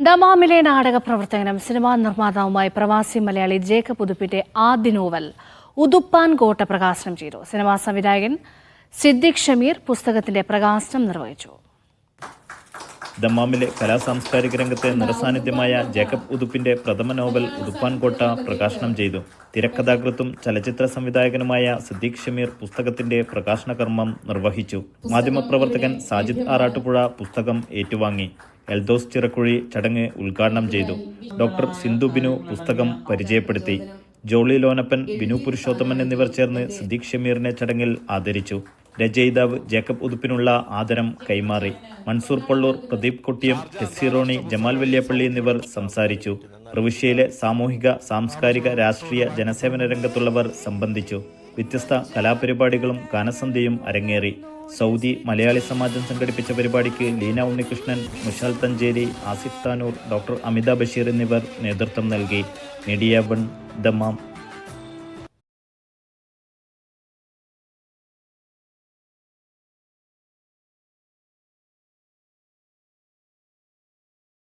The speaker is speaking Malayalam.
ദമാമിലെ നാടക പ്രവർത്തകനും സിനിമാ നിർമ്മാതാവുമായി പ്രവാസി മലയാളി ജേക്കബ് ഉതുപ്പിന്റെ ആദ്യ നോവൽ ഉതുപ്പാൻ കോട്ട പ്രകാശനം ചെയ്തു. സിനിമാ സംവിധായകൻ സിദ്ദിഖ് ഷമീർ പുസ്തകത്തിന്റെ പ്രകാശനം നിർവഹിച്ചു. ദമ്മാമിലെ കലാസാംസ്കാരിക രംഗത്തെ നിറസാന്നിധ്യമായ ജേക്കബ് ഉതുപ്പിന്റെ പ്രഥമ നോവൽ ഉതുപ്പാൻകോട്ട പ്രകാശനം ചെയ്തു. തിരക്കഥാകൃത്തും ചലച്ചിത്ര സംവിധായകനുമായ സിദ്ദീഖ് ഷമീർ പുസ്തകത്തിന്റെ പ്രകാശന കർമ്മം നിർവഹിച്ചു. മാധ്യമപ്രവർത്തകൻ സാജിദ് ആറാട്ടുപുഴ പുസ്തകം ഏറ്റുവാങ്ങി. എൽദോസ് ചിറക്കുഴി ചടങ്ങ് ഉദ്ഘാടനം ചെയ്തു. ഡോക്ടർ സിന്ധു ബിനു പുസ്തകം പരിചയപ്പെടുത്തി. ജോളി ലോനപ്പൻ ബിനു പുരുഷോത്തമൻ എന്നിവർ ചേർന്ന് സിദ്ദീഖ് ഷമീറിനെ ചടങ്ങിൽ ആദരിച്ചു. രചയിതാവ് ജേക്കബ് ഉതുപ്പിനുള്ള ആദരം കൈമാറി. മൻസൂർ പള്ളൂർ പ്രദീപ് കൊട്ടിയം ടെസ്സിറോണി ജമാൽ വല്യപ്പള്ളി എന്നിവർ സംസാരിച്ചു. പ്രവിശ്യയിലെ സാമൂഹിക സാംസ്കാരിക രാഷ്ട്രീയ ജനസേവന രംഗത്തുള്ളവർ സംബന്ധിച്ചു. വ്യത്യസ്ത കലാപരിപാടികളും ഗാനസന്ധ്യയും അരങ്ങേറി. സൗദി മലയാളി സമാജം സംഘടിപ്പിച്ച പരിപാടിക്ക് ലീന ഉണ്ണികൃഷ്ണൻ മുഷാൽ തഞ്ചേരി ആസിഫ് താനൂർ ഡോക്ടർ അമിത ബഷീർ എന്നിവർ നേതൃത്വം നൽകി. Media one Dammam.